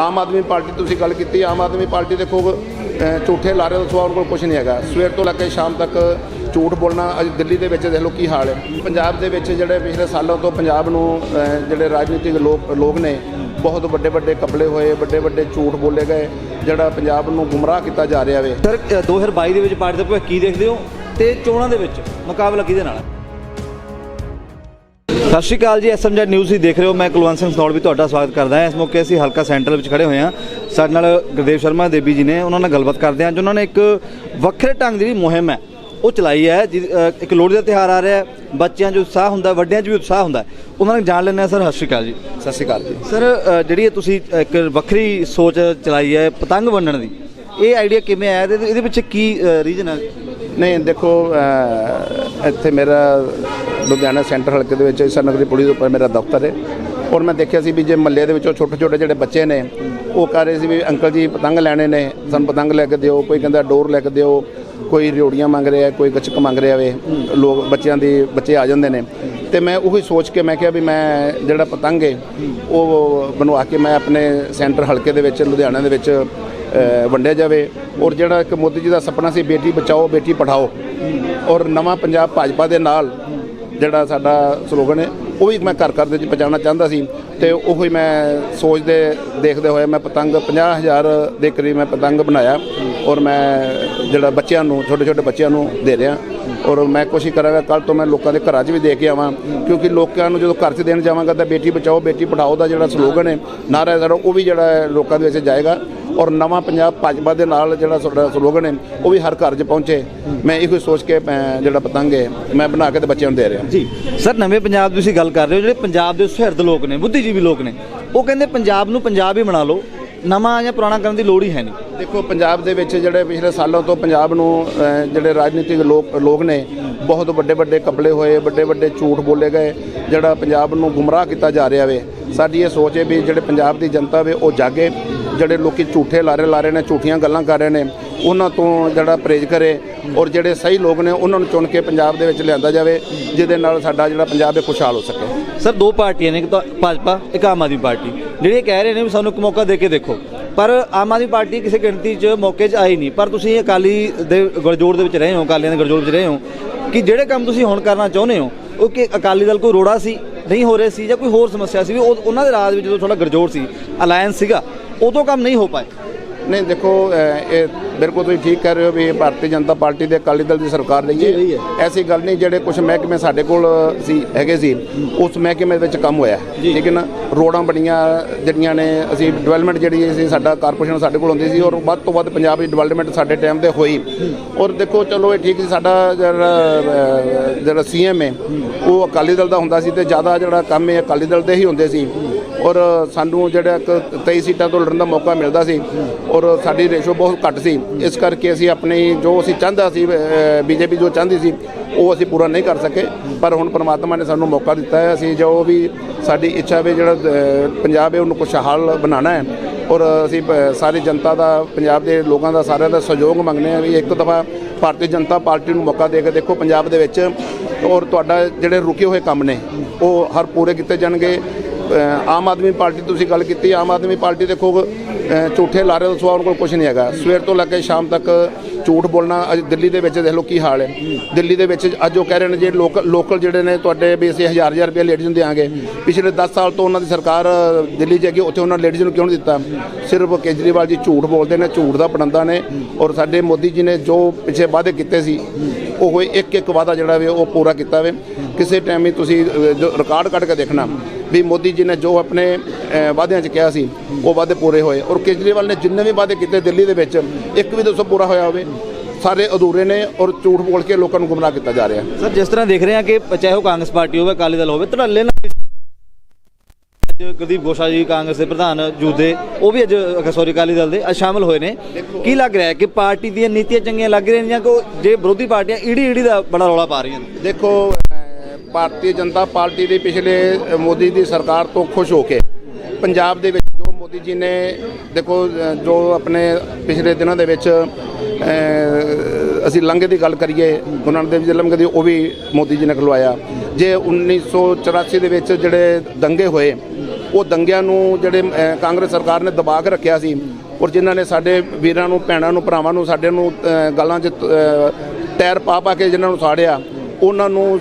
Aam Aadmi party ਤੁਸੀਂ ਗੱਲ ਕੀਤੀ ਆਮ ਆਦਮੀ ਪਾਰਟੀ ਦੇਖੋ ਝੂਠੇ ਲਾਰੇ ਤੋਂ ਸਵਾਲ ਕੋਲ ਕੁਝ ਨਹੀਂ ਹੈਗਾ। ਸਵੇਰ ਤੋਂ ਲੈ ਕੇ ਸ਼ਾਮ ਤੱਕ ਝੂਠ ਬੋਲਣਾ ਅੱਜ ਦਿੱਲੀ ਦੇ ਵਿੱਚ ਦੇਖ ਲਓ ਕੀ ਹਾਲ ਹੈ। ਪੰਜਾਬ ਦੇ ਵਿੱਚ ਜਿਹੜੇ ਪਿਛਲੇ ਸਾਲਾਂ ਤੋਂ ਪੰਜਾਬ ਨੂੰ ਜਿਹੜੇ ਰਾਜਨੀਤਿਕ ਲੋਕ ਲੋਕ ਨੇ ਬਹੁਤ ਵੱਡੇ ਵੱਡੇ ਕਪੜੇ ਹੋਏ ਵੱਡੇ ਵੱਡੇ ਝੂਠ ਬੋਲੇ ਗਏ ਜਿਹੜਾ ਪੰਜਾਬ ਨੂੰ ਗੁੰਮਰਾਹ ਕੀਤਾ ਜਾ ਰਿਹਾ ਵੇ। ਸਰ ਅ, 2022 ਦੇ ਵਿੱਚ ਪਾਰਟੀ ਦਾ ਭਵਿੱਖ ਕੀ ਦੇਖਦੇ ਹੋ? ਤੇ ਚੋਣਾਂ ਦੇ ਵਿੱਚ ਮੁਕਾਬਲਾ ਕਿਹਦੇ ਨਾਲ ਹੈ? ਸਤਿ ਸ਼੍ਰੀ ਅਕਾਲ ਜੀ ਐਸਐਮਜੈਡ ਨਿਊਜ਼ ਹੀ ਦੇਖ ਰਹੇ ਹੋ। ਮੈਂ ਕੁਲਵੰਤ ਸਿੰਘ ਸਨੌੜ ਵੀ ਤੁਹਾਡਾ ਸਵਾਗਤ ਕਰਦਾ ਹਾਂ। ਇਸ ਮੌਕੇ ਅਸੀਂ ਹਲਕਾ ਸੈਂਟਰਲ ਵਿੱਚ ਖੜੇ ਹੋਏ ਹਾਂ। ਸਾਡੇ ਨਾਲ ਗੁਰਦੇਵ ਸ਼ਰਮਾ ਦੇਬੀ ਜੀ ਨੇ ਉਹਨਾਂ ਨਾਲ ਗੱਲਬਾਤ ਕਰਦੇ ਹਾਂ ਜਿਨ੍ਹਾਂ ਨੇ ਇੱਕ ਵੱਖਰੇ ਢੰਗ ਦੀ ਮੁਹਿੰਮ ਹੈ ਉਹ ਚਲਾਈ ਹੈ ਇੱਕ ਲੋਹੜੀ ਦਾ ਤਿਉਹਾਰ ਆ ਰਿਹਾ ਹੈ। ਬੱਚਿਆਂ 'ਚ ਉਤਸ਼ਾਹ ਹੁੰਦਾ ਵੱਡਿਆਂ 'ਚ ਵੀ ਉਤਸ਼ਾਹ ਹੁੰਦਾ। ਉਹਨਾਂ ਨਾਲ ਜਾਣ ਹਾਂ। ਸਰ ਸਤਿ ਸ਼੍ਰੀ ਅਕਾਲ ਜੀ। ਸਤਿ ਸ਼੍ਰੀ ਅਕਾਲ ਜੀ। ਸਰ ਜਿਹੜੀ ਤੁਸੀਂ ਇੱਕ ਵੱਖਰੀ ਸੋਚ ਚਲਾਈ ਹੈ ਪਤੰਗ ਵੰਡਣ ਦੀ ਇਹ ਆਈਡੀਆ ਕਿਵੇਂ ਆਇਆ ਤੇ ਇਹਦੇ ਪਿੱਛੇ ਕੀ ਰੀਜਨ ਹੈ? ਨਹੀਂ ਦੇਖੋ ਇੱਥੇ ਮੇਰਾ ਲੁਧਿਆਣਾ ਸੈਂਟਰ ਹਲਕੇ ਦੇ ਵਿੱਚ ਇਸਾ ਨਗਰੀ ਪੁਲਿਸ ਦੇ ਉੱਪਰ ਮੇਰਾ ਦਫ਼ਤਰ ਹੈ। ਔਰ ਮੈਂ ਦੇਖਿਆ ਸੀ ਵੀ ਜੇ ਮੱਲੇ ਦੇ ਵਿੱਚੋਂ ਛੋਟੇ ਛੋਟੇ ਜਿਹੜੇ ਬੱਚੇ ਨੇ, ਉਹ ਕਹ ਰਹੇ ਸੀ ਵੀ ਅੰਕਲ ਜੀ ਪਤੰਗ ਲੈਣੇ ਨੇ, ਸਾਨੂੰ ਪਤੰਗ ਲੈ ਕੇ ਦਿਓ, ਕੋਈ ਕਹਿੰਦਾ ਡੋਰ ਲੈ ਕੇ ਦਿਓ, ਕੋਈ ਰਿਓੜੀਆਂ ਮੰਗ ਰਿਹਾ, ਕੋਈ ਗੱਚਕ ਮੰਗ ਰਿਹਾ ਵੇ, ਲੋਕ ਬੱਚਿਆਂ ਦੀ, ਬੱਚੇ ਆ ਜਾਂਦੇ ਨੇ। ਤੇ ਮੈਂ ਉਹੀ ਸੋਚ ਕੇ ਮੈਂ ਕਿਹਾ ਵੀ ਮੈਂ ਜਿਹੜਾ ਪਤੰਗ ਹੈ ਉਹ ਬਣਵਾ ਕੇ ਮੈਂ ਆਪਣੇ ਸੈਂਟਰ ਹਲਕੇ ਦੇ ਵਿੱਚ, ਲੁਧਿਆਣਾ ਦੇ ਵਿੱਚ ਵੰਡਿਆ ਜਾਵੇ। ਔਰ ਜਿਹੜਾ ਇੱਕ ਮੋਦੀ ਜੀ ਦਾ ਸੁਪਨਾ ਸੀ, ਬੇਟੀ ਬਚਾਓ, ਬੇਟੀ ਪੜਾਓ ਔਰ ਨਵਾਂ ਪੰਜਾਬ ਭਾਜਪਾ ਦੇ ਨਾਲ ਜਿਹੜਾ ਸਾਡਾ ਸਲੋਗਨ ਹੈ, ਉਹ ਵੀ ਮੈਂ ਘਰ ਘਰ ਦੇ ਵਿੱਚ ਪਹੁੰਚਾਉਣਾ ਚਾਹੁੰਦਾ ਸੀ ਤੇ ਉਹੀ ਮੈਂ ਸੋਚਦੇ ਦੇਖਦੇ ਹੋਏ ਮੈਂ ਪਤੰਗ 50000 ਦੇ ਕਰੀਬ ਮੈਂ ਪਤੰਗ ਬਣਾਇਆ। ਔਰ ਮੈਂ ਜਿਹੜਾ ਬੱਚਿਆਂ ਨੂੰ, ਛੋਟੇ ਛੋਟੇ ਬੱਚਿਆਂ ਨੂੰ ਦੇ ਰਿਹਾ। ਔਰ ਮੈਂ ਕੋਸ਼ਿਸ਼ ਕਰਾਂਗਾ ਕੱਲ ਤੋਂ ਮੈਂ ਲੋਕਾਂ ਦੇ ਘਰਾਂ 'ਚ ਵੀ ਦੇ ਕੇ ਆਵਾਂ, ਕਿਉਂਕਿ ਲੋਕਾਂ ਨੂੰ ਜਦੋਂ ਘਰ 'ਚ ਦੇਣ ਜਾਵਾਂਗਾ ਤਾਂ ਬੇਟੀ ਬਚਾਓ, ਬੇਟੀ ਪੜਾਓ ਦਾ ਜਿਹੜਾ ਸਲੋਗਨ ਹੈ, ਨਾਰਾ ਹੈ ਸਾਡਾ ਉਹ ਵੀ ਜਿਹੜਾ ਹੈ ਲੋਕਾਂ ਦੇ ਵਿੱਚ ਜਾਏਗਾ। ਔਰ ਨਵਾਂ ਪੰਜਾਬ ਭਾਜਪਾ ਦੇ ਨਾਲ ਜਿਹੜਾ ਸਾਡਾ ਸਲੋਗਨ ਹੈ, ਉਹ ਵੀ ਹਰ ਘਰ 'ਚ ਪਹੁੰਚੇ। ਮੈਂ ਇਹੋ ਹੀ ਸੋਚ ਕੇ ਮੈਂ ਜਿਹੜਾ ਪਤੰਗ ਹੈ, ਮੈਂ ਬਣਾ ਕੇ ਤੇ ਬੱਚਿਆਂ ਨੂੰ ਦੇ ਰਿਹਾ। ਜੀ। ਸਰ, ਨਵੇਂ ਪੰਜਾਬ ਦੀ ਤੁਸੀਂ ਗੱਲ ਕਰ ਰਹੇ ਹੋ, ਜਿਹੜੇ ਪੰਜਾਬ ਦੇ ਸੁਹਿਰਦ ਲੋਕ ਨੇ, ਬੁੱਧੀਜੀਵੀ ਲੋਕ ਨੇ, ਉਹ ਕਹਿੰਦੇ ਪੰਜਾਬ ਨੂੰ ਪੰਜਾਬ ਹੀ ਬਣਾ ਲਓ। ਨਵਾਂ ਜਾਂ ਪੁਰਾਣਾ ਕਰਨ ਦੀ ਲੋੜ ਹੀ ਹੈ ਨਹੀਂ। ਦੇਖੋ, ਪੰਜਾਬ ਦੇ ਵਿੱਚ ਜਿਹੜੇ ਪਿਛਲੇ ਸਾਲਾਂ ਤੋਂ ਪੰਜਾਬ ਨੂੰ ਜਿਹੜੇ ਰਾਜਨੀਤਿਕ ਲੋਕ ਲੋਕ ਨੇ, ਬਹੁਤ ਵੱਡੇ ਵੱਡੇ ਕਪੜੇ ਹੋਏ, ਵੱਡੇ ਵੱਡੇ ਝੂਠ ਬੋਲੇ ਗਏ, ਜਿਹੜਾ ਪੰਜਾਬ ਨੂੰ ਗੁੰਮਰਾਹ ਕੀਤਾ ਜਾ ਰਿਹਾ ਵੇ। ਸਾਡੀ ਇਹ ਸੋਚ ਹੈ ਵੀ ਜਿਹੜੇ ਪੰਜਾਬ ਦੀ ਜਨਤਾ ਵੇ, ਉਹ ਜਾਗੇ। ਜਿਹੜੇ ਲੋਕੀ ਝੂਠੇ ਲਾਰੇ ਲਾ ਰਹੇ ਨੇ, ਝੂਠੀਆਂ ਗੱਲਾਂ ਕਰ ਰਹੇ ਨੇ, ਉਹਨਾਂ ਤੋਂ ਜਿਹੜਾ ਪਰਹੇਜ਼ ਕਰੇ ਔਰ ਜਿਹੜੇ ਸਹੀ ਲੋਕ ਨੇ, ਉਹਨਾਂ ਨੂੰ ਚੁਣ ਕੇ ਪੰਜਾਬ ਦੇ ਵਿੱਚ ਲਿਆਂਦਾ ਜਾਵੇ, ਜਿਹਦੇ ਨਾਲ ਸਾਡਾ ਜਿਹੜਾ ਪੰਜਾਬ ਹੈ ਖੁਸ਼ਹਾਲ ਹੋ ਸਕੇ। ਸਰ, ਦੋ ਪਾਰਟੀਆਂ ਨੇ, ਇੱਕ ਤਾਂ ਭਾਜਪਾ, ਇੱਕ ਆਮ ਆਦਮੀ ਪਾਰਟੀ। ਜਿਹੜੇ ਕਹਿ ਰਹੇ ਨੇ ਵੀ ਸਾਨੂੰ ਇੱਕ ਮੌਕਾ ਦੇ ਕੇ ਦੇਖੋ। ਪਰ ਆਮ ਆਦਮੀ ਪਾਰਟੀ ਕਿਸੇ ਗਿਣਤੀ 'ਚ ਮੌਕੇ 'ਚ ਆਈ ਨਹੀਂ। ਪਰ ਤੁਸੀਂ ਅਕਾਲੀ ਦੇ ਗੜਜੋੜ ਦੇ ਵਿੱਚ ਰਹੇ ਹੋ, ਅਕਾਲੀਆਂ ਦੇ ਗੜਜੋੜ ਵਿੱਚ ਰਹੇ ਹੋ, ਕਿ ਜਿਹੜੇ ਕੰਮ ਤੁਸੀਂ ਹੁਣ ਕਰਨਾ ਚਾਹੁੰਦੇ ਹੋ, ਉਹ ਕਿ ਅਕਾਲੀ ਦਲ ਕੋਈ ਰੋੜਾ ਸੀ, ਨਹੀਂ ਹੋ ਰਹੇ ਸੀ ਜਾਂ ਕੋਈ ਹੋਰ ਸਮੱਸਿਆ ਸੀ ਵੀ ਉਹ- ਉਹਨਾਂ ਦੇ ਰਾਜ ਵਿੱਚ ਜਦੋਂ ਥੋੜਾ ਗੜਜੋੜ ਸੀ ਅਲਾਈਅੰਸ ਸੀਗਾ, ਉਦੋਂ ਕੰਮ ਨਹੀਂ ਹੋ ਪਾਏ। ਨਹੀਂ, ਦੇਖੋ ਇਹ ਬਿਲਕੁਲ ਤੁਸੀਂ ਠੀਕ ਕਹਿ ਰਹੇ ਹੋ ਵੀ ਇਹ ਭਾਰਤੀ ਜਨਤਾ ਪਾਰਟੀ ਦੇ ਅਕਾਲੀ ਦਲ ਦੀ ਸਰਕਾਰ ਰਹੀ ਹੈ। ਐਸੀ ਗੱਲ ਨਹੀਂ ਜਿਹੜੇ ਕੁਝ ਮਹਿਕਮੇ ਸਾਡੇ ਕੋਲ ਸੀ ਹੈਗੇ ਸੀ ਉਸ ਮਹਿਕਮੇ ਵਿੱਚ ਕੰਮ ਹੋਇਆ ਠੀਕ ਹੈ ਨਾ ਰੋਡਾਂ ਬਣੀਆਂ ਜਿਹੜੀਆਂ ਨੇ ਅਸੀਂ ਡਿਵੈਲਪਮੈਂਟ ਜਿਹੜੀ ਸੀ ਸਾਡਾ ਕਾਰਪੋਰੇਸ਼ਨ ਸਾਡੇ ਕੋਲ ਹੁੰਦੀ ਸੀ ਔਰ ਵੱਧ ਤੋਂ ਵੱਧ ਪੰਜਾਬ ਦੀ ਡਿਵੈਲਪਮੈਂਟ ਸਾਡੇ ਟਾਈਮ ਤੇ ਹੋਈ। ਔਰ ਦੇਖੋ ਚਲੋ ਇਹ ਠੀਕ ਸੀ ਸਾਡਾ ਜਿਹੜਾ ਜਿਹੜਾ ਸੀਐਮ ਹੈ ਉਹ ਅਕਾਲੀ ਦਲ ਦਾ ਹੁੰਦਾ ਸੀ ਤੇ ਜ਼ਿਆਦਾ ਜਿਹੜਾ ਕੰਮ ਹੈ ਅਕਾਲੀ ਦਲ ਦੇ ਹੀ ਹੁੰਦੇ ਸੀ। ਔਰ ਸਾਨੂੰ ਜਿਹੜਾ ਇੱਕ 23 ਸੀਟਾਂ ਤੋਂ ਲੜਨ ਦਾ ਮੌਕਾ ਮਿਲਦਾ ਸੀ ਔਰ ਸਾਡੀ ਰੇਸ਼ੋ ਬਹੁਤ ਘੱਟ ਸੀ। ਇਸ ਕਰਕੇ ਅਸੀਂ ਆਪਣੀ ਜੋ ਅਸੀਂ ਚਾਹੁੰਦਾ ਸੀ ਬੀਜੇਪੀ ਜੋ ਚਾਹੁੰਦੀ ਸੀ, ਉਹ ਅਸੀਂ ਪੂਰਾ ਨਹੀਂ ਕਰ ਸਕੇ। ਪਰ ਹੁਣ ਪ੍ਰਮਾਤਮਾ ਨੇ ਸਾਨੂੰ ਮੌਕਾ ਦਿੱਤਾ ਹੈ। ਅਸੀਂ ਜੋ ਵੀ ਸਾਡੀ ਇੱਛਾ ਵੀ ਜਿਹੜਾ ਪੰਜਾਬ ਹੈ, ਉਹਨੂੰ ਖੁਸ਼ਹਾਲ ਬਣਾਉਣਾ ਹੈ। ਔਰ ਅਸੀਂ ਸਾਰੀ ਜਨਤਾ ਦਾ, ਪੰਜਾਬ ਦੇ ਲੋਕਾਂ ਦਾ ਸਾਰਿਆਂ ਦਾ ਸਹਿਯੋਗ ਮੰਗਦੇ ਹਾਂ ਵੀ ਇੱਕ ਦਫਾ ਭਾਰਤੀ ਜਨਤਾ ਪਾਰਟੀ ਨੂੰ ਮੌਕਾ ਦੇ ਕੇ ਦੇਖੋ ਪੰਜਾਬ ਦੇ ਵਿੱਚ। ਔਰ ਤੁਹਾਡਾ ਜਿਹੜੇ ਰੁਕੇ ਹੋਏ ਕੰਮ ਨੇ, ਉਹ ਹਰ ਪੂਰੇ ਕੀਤੇ ਜਾਣਗੇ। ਆਮ ਆਦਮੀ ਪਾਰਟੀ ਤੁਸੀਂ ਗੱਲ ਕੀਤੀ, ਆਮ ਆਦਮੀ ਪਾਰਟੀ ਦੇਖੋ ਝੂਠੇ ਲਾਰੇ ਤੋਂ ਸਿਵਾ ਉਹਨਾਂ ਕੋਲ ਕੁਝ ਨਹੀਂ ਹੈਗਾ। ਸਵੇਰ ਤੋਂ ਲੈ ਕੇ ਸ਼ਾਮ ਤੱਕ ਝੂਠ ਬੋਲਣਾ ਅੱਜ ਦਿੱਲੀ ਦੇ ਵਿੱਚ ਦੇਖ ਲਓ ਕੀ ਹਾਲ ਹੈ। ਦਿੱਲੀ ਦੇ ਵਿੱਚ ਅੱਜ ਉਹ ਕਹਿ ਰਹੇ ਨੇ ਜੇ ਲੋਕਲ ਲੋਕਲ ਜਿਹੜੇ ਨੇ ਤੁਹਾਡੇ ਵੀ ਅਸੀਂ ਹਜ਼ਾਰ ਹਜ਼ਾਰ ਰੁਪਏ ਲੇਡੀਜ਼ ਨੂੰ ਦਿਆਂਗੇ। ਪਿਛਲੇ 10 ਸਾਲ ਤੋਂ ਉਹਨਾਂ ਦੀ ਸਰਕਾਰ ਦਿੱਲੀ ਚ ਹੈਗੀ, ਉੱਥੇ ਉਹਨਾਂ ਲੇਡੀਜ਼ ਨੂੰ ਕਿਉਂ ਨਹੀਂ ਦਿੱਤਾ? ਸਿਰਫ ਕੇਜਰੀਵਾਲ ਜੀ ਝੂਠ ਬੋਲਦੇ ਨੇ, ਝੂਠ ਦਾ ਪੜੰਦਾ ਨੇ ਔਰ ਸਾਡੇ ਮੋਦੀ ਜੀ ਨੇ ਜੋ ਪਿੱਛੇ ਵਾਅਦੇ ਕੀਤੇ ਸੀ, ਉਹ ਇੱਕ ਇੱਕ ਵਾਅਦਾ ਜਿਹੜਾ ਵੇ ਉਹ ਪੂਰਾ ਕੀਤਾ ਵੇ। ਕਿਸੇ ਟਾਈਮ ਵੀ ਤੁਸੀਂ ਜੋ ਰਿਕਾਰਡ ਕੱਢ ਕੇ ਦੇਖਣਾ ਵੀ ਮੋਦੀ ਜੀ ਨੇ ਜੋ ਆਪਣੇ ਵਾਅਦਿਆਂ 'ਚ ਕਿਹਾ ਸੀ ਉਹ ਵਾਅਦੇ ਪੂਰੇ ਹੋਏ। ਔਰ ਕੇਜਰੀਵਾਲ ਨੇ ਜਿੰਨੇ ਵੀ ਵਾਅਦੇ ਕੀਤੇ ਦਿੱਲੀ ਦੇ ਵਿੱਚ ਇੱਕ ਵੀ ਦੱਸੋ ਪੂਰਾ ਹੋਇਆ ਹੋਵੇ। ਸਾਰੇ ਅਧੂਰੇ ਨੇ ਔਰ ਝੂਠ ਬੋਲ ਕੇ ਲੋਕਾਂ ਨੂੰ ਗੁੰਮਰਾਹ ਕੀਤਾ ਜਾ ਰਿਹਾ। ਸਰ ਜਿਸ ਤਰ੍ਹਾਂ ਦੇਖ ਰਹੇ ਹਾਂ ਕਿ ਚਾਹੇ ਉਹ ਕਾਂਗਰਸ ਪਾਰਟੀ ਹੋਵੇ ਅਕਾਲੀ ਦਲ ਹੋਵੇ ਧੜੱਲੇ ਨਾਲ ਗੁਰਦੀਪ ਗੋਸ਼ਾ ਜੀ ਕਾਂਗਰਸ ਦੇ ਪ੍ਰਧਾਨ ਜੂਦੇ ਉਹ ਵੀ ਅੱਜ ਸੌਰੀ ਅਕਾਲੀ ਦਲ ਦੇ ਸ਼ਾਮਲ ਹੋਏ ਨੇ। ਕੀ ਲੱਗ ਰਿਹਾ ਕਿ ਪਾਰਟੀ ਦੀਆਂ ਨੀਤੀਆਂ ਚੰਗੀਆਂ ਲੱਗ ਰਹੀਆਂ ਨੇ ਜਾਂ ਕਿ ਜੇ ਵਿਰੋਧੀ ਪਾਰਟੀਆਂ ਈੜੀ ਈੜੀ ਦਾ ਬੜਾ ਰੌਲਾ ਪਾ ਰਹੀਆਂ ਨੇ? ਦੇਖੋ ਭਾਰਤੀ ਜਨਤਾ ਪਾਰਟੀ ਦੀ ਪਿਛਲੇ ਮੋਦੀ ਦੀ ਸਰਕਾਰ ਤੋਂ ਖੁਸ਼ ਹੋ ਕੇ ਪੰਜਾਬ ਦੇ ਵਿੱਚ ਜੋ ਮੋਦੀ ਜੀ ਨੇ ਦੇਖੋ ਜੋ ਆਪਣੇ ਪਿਛਲੇ ਦਿਨਾਂ ਦੇ ਵਿੱਚ ਅਸੀਂ ਲੰਘੇ ਦੀ ਗੱਲ ਕਰੀਏ ਗੁਰੂ ਨਾਨਕ ਦੇਵ ਜੀ ਲੰਘੇ ਦੀ ਉਹ ਵੀ ਮੋਦੀ ਜੀ ਨੇ ਖਲਵਾਇਆ। ਜੇ 1984 ਦੇ ਵਿੱਚ ਜਿਹੜੇ ਦੰਗੇ ਹੋਏ ਉਹ ਦੰਗਿਆਂ ਨੂੰ ਜਿਹੜੇ ਕਾਂਗਰਸ ਸਰਕਾਰ ਨੇ ਦਬਾ ਕੇ ਰੱਖਿਆ ਸੀ ਔਰ ਜਿਨ੍ਹਾਂ ਨੇ ਸਾਡੇ ਵੀਰਾਂ ਨੂੰ ਭੈਣਾਂ ਨੂੰ ਭਰਾਵਾਂ ਨੂੰ ਸਾਡੇ ਨੂੰ ਗੱਲਾਂ 'ਚ ਅ, ਟਾਇਰ ਪਾ ਪਾ ਕੇ ਜਿਨ੍ਹਾਂ ਨੂੰ ਸਾੜਿਆ ਉਹਨਾਂ ਨੂੰ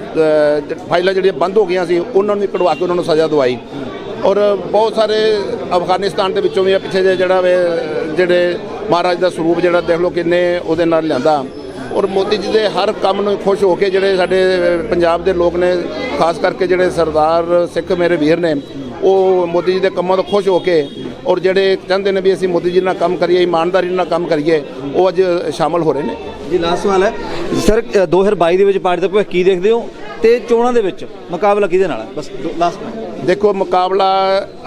ਫਾਈਲਾਂ ਜਿਹੜੀਆਂ ਬੰਦ ਹੋ ਗਈਆਂ ਸੀ, ਉਹਨਾਂ ਨੂੰ ਵੀ ਕਢਵਾ ਕੇ ਉਹਨਾਂ ਨੂੰ ਸਜ਼ਾ ਦਵਾਈ। ਔਰ ਬਹੁਤ ਸਾਰੇ ਅਫਗਾਨਿਸਤਾਨ ਦੇ ਵਿੱਚੋਂ ਵੀ ਆ ਪਿੱਛੇ ਜਿਹੇ ਜਿਹੜਾ ਵੇ, ਜਿਹੜੇ ਮਹਾਰਾਜ ਦਾ ਸਰੂਪ ਜਿਹੜਾ ਦੇਖ ਲਓ ਕਿੰਨੇ ਉਹਦੇ ਨਾਲ ਲਿਆਂਦਾ। ਔਰ ਮੋਦੀ ਜੀ ਦੇ ਹਰ ਕੰਮ ਨੂੰ ਖੁਸ਼ ਹੋ ਕੇ ਜਿਹੜੇ ਸਾਡੇ ਪੰਜਾਬ ਦੇ ਲੋਕ ਨੇ, ਖਾਸ ਕਰਕੇ ਜਿਹੜੇ ਸਰਦਾਰ ਸਿੱਖ ਮੇਰੇ ਵੀਰ ਨੇ, ਉਹ ਮੋਦੀ ਜੀ ਦੇ ਕੰਮਾਂ ਤੋਂ ਖੁਸ਼ ਹੋ ਕੇ ਔਰ ਜਿਹੜੇ ਕਹਿੰਦੇ ਨੇ ਵੀ ਅਸੀਂ ਮੋਦੀ ਜੀ ਨਾਲ ਕੰਮ ਕਰੀਏ, ਇਮਾਨਦਾਰੀ ਨਾਲ ਕੰਮ ਕਰੀਏ, ਉਹ ਅੱਜ ਸ਼ਾਮਲ ਹੋ ਰਹੇ ਨੇ। ਜੀ ਲਾਸਟ ਸਵਾਲ ਹੈ। ਸਰ ਅ, 2022 ਦੇ ਵਿੱਚ ਪਾਰਟੀ ਦਾ ਭਵਿੱਖ ਕੀ ਦੇਖਦੇ ਹੋ? ਤੇ ਚੋਣਾਂ ਦੇ ਵਿੱਚ ਮੁਕਾਬਲਾ ਕਿਹਦੇ ਨਾਲ ਹੈ? ਬਸ ਲਾਸਟ ਦੇਖੋ ਮੁਕਾਬਲਾ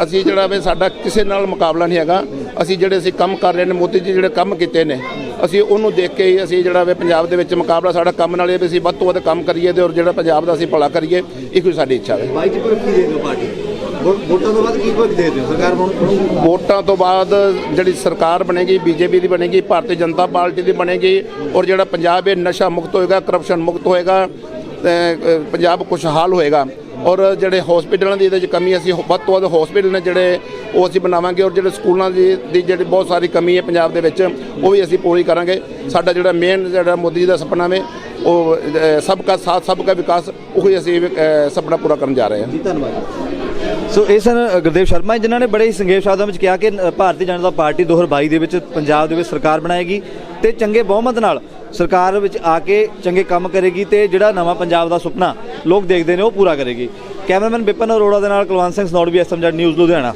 ਅਸੀਂ ਜਿਹੜਾ ਵੇ ਸਾਡਾ ਕਿਸੇ ਨਾਲ ਮੁਕਾਬਲਾ ਨਹੀਂ ਹੈਗਾ। ਅਸੀਂ ਜਿਹੜੇ ਅਸੀਂ ਕੰਮ ਕਰ ਰਹੇ ਨੇ ਮੋਦੀ ਜੀ ਜਿਹੜੇ ਕੰਮ ਕੀਤੇ ਨੇ ਅਸੀਂ ਉਹਨੂੰ ਦੇਖ ਕੇ ਹੀ ਅਸੀਂ ਜਿਹੜਾ ਵੇ ਪੰਜਾਬ ਦੇ ਵਿੱਚ ਮੁਕਾਬਲਾ ਸਾਡਾ ਕੰਮ ਨਾਲ ਇਹ ਵੀ ਅਸੀਂ ਵੱਧ ਤੋਂ ਵੱਧ ਕੰਮ ਕਰੀਏ ਤੇ ਔਰ ਜਿਹੜਾ ਪੰਜਾਬ ਦਾ ਅਸੀਂ ਭਲਾ ਕਰੀਏ ਇਹੋ ਹੀ ਸਾਡੀ ਇੱਛਾ ਹੈ। ਬਾਈ ਜੀ ਭਵਿੱਖ ਕੀ ਦੇਖਦੇ ਹੋ ਪਾਰਟੀ? ਵੋਟਾਂ ਤੋਂ ਬਾਅਦ ਕੀ ਸਰਕਾਰ ਬਣੂ ਵੋਟਾਂ ਤੋਂ ਬਾਅਦ ਜਿਹੜੀ ਸਰਕਾਰ ਬਣੇਗੀ ਬੀਜੇਪੀ ਦੀ ਬਣੇਗੀ ਭਾਰਤੀ ਜਨਤਾ ਪਾਰਟੀ ਦੀ ਬਣੇਗੀ ਔਰ ਜਿਹੜਾ ਪੰਜਾਬ ਇਹ ਨਸ਼ਾ ਮੁਕਤ ਹੋਏਗਾ ਕਰਪਸ਼ਨ ਮੁਕਤ ਹੋਏਗਾ ਪੰਜਾਬ ਖੁਸ਼ਹਾਲ ਹੋਏਗਾ। ਔਰ ਜਿਹੜੇ ਹਸਪੀਟਲਾਂ ਦੀ ਇਹਦੇ 'ਚ ਕਮੀ ਅਸੀਂ ਵੱਧ ਤੋਂ ਵੱਧ ਹਸਪੀਟਲ ਨੇ ਜਿਹੜੇ ਉਹ ਅਸੀਂ ਬਣਾਵਾਂਗੇ ਔਰ ਜਿਹੜੇ ਸਕੂਲਾਂ ਦੀ ਦੀ ਜਿਹੜੀ ਬਹੁਤ ਸਾਰੀ ਕਮੀ ਹੈ ਪੰਜਾਬ ਦੇ ਵਿੱਚ ਉਹ ਵੀ ਅਸੀਂ ਪੂਰੀ ਕਰਾਂਗੇ। ਸਾਡਾ ਜਿਹੜਾ ਮੇਨ ਜਿਹੜਾ ਮੋਦੀ ਜੀ ਦਾ ਸੁਪਨਾ ਵੇ ਉਹ ਸਭ ਕਾ ਸਾਥ ਸਭ ਕਾ ਵਿਕਾਸ ਉਹ ਹੀ ਅਸੀਂ ਸੁਪਨਾ ਪੂਰਾ ਕਰਨ ਜਾ ਰਹੇ ਹਾਂ। ਜੀ ਧੰਨਵਾਦ। ਸੋ ਇਹ ਸਨ ਗੁਰਦੇਵ ਸ਼ਰਮਾ ਜਿਨ੍ਹਾਂ ਨੇ ਬੜੇ ਹੀ ਸੰਖੇਪ ਸ਼ਬਦਾਂ ਵਿੱਚ ਕਿਹਾ ਕਿ ਭਾਰਤੀ ਜਨਤਾ ਪਾਰਟੀ 2022 ਦੇ ਵਿੱਚ ਪੰਜਾਬ ਦੇ ਵਿੱਚ ਸਰਕਾਰ ਬਣਾਏਗੀ ਤੇ ਚੰਗੇ ਬਹੁਮਤ ਨਾਲ ਸਰਕਾਰ ਵਿੱਚ ਆ ਕੇ ਚੰਗੇ ਕੰਮ ਕਰੇਗੀ ਤੇ ਜਿਹੜਾ ਨਵਾਂ ਪੰਜਾਬ ਦਾ ਸੁਪਨਾ ਲੋਕ ਦੇਖਦੇ ਨੇ ਉਹ ਪੂਰਾ ਕਰੇਗੀ। ਕੈਮਰਾਮੈਨ ਵਿਪਨ ਅਰੋੜਾ ਦੇ ਨਾਲ ਕੁਲਵੰਤ ਸਿੰਘ ਸਨੌੜ ਵੀ ਐਸਐਮਜੈਡ ਨਿਊਜ਼ ਲੁਧਿਆਣਾ।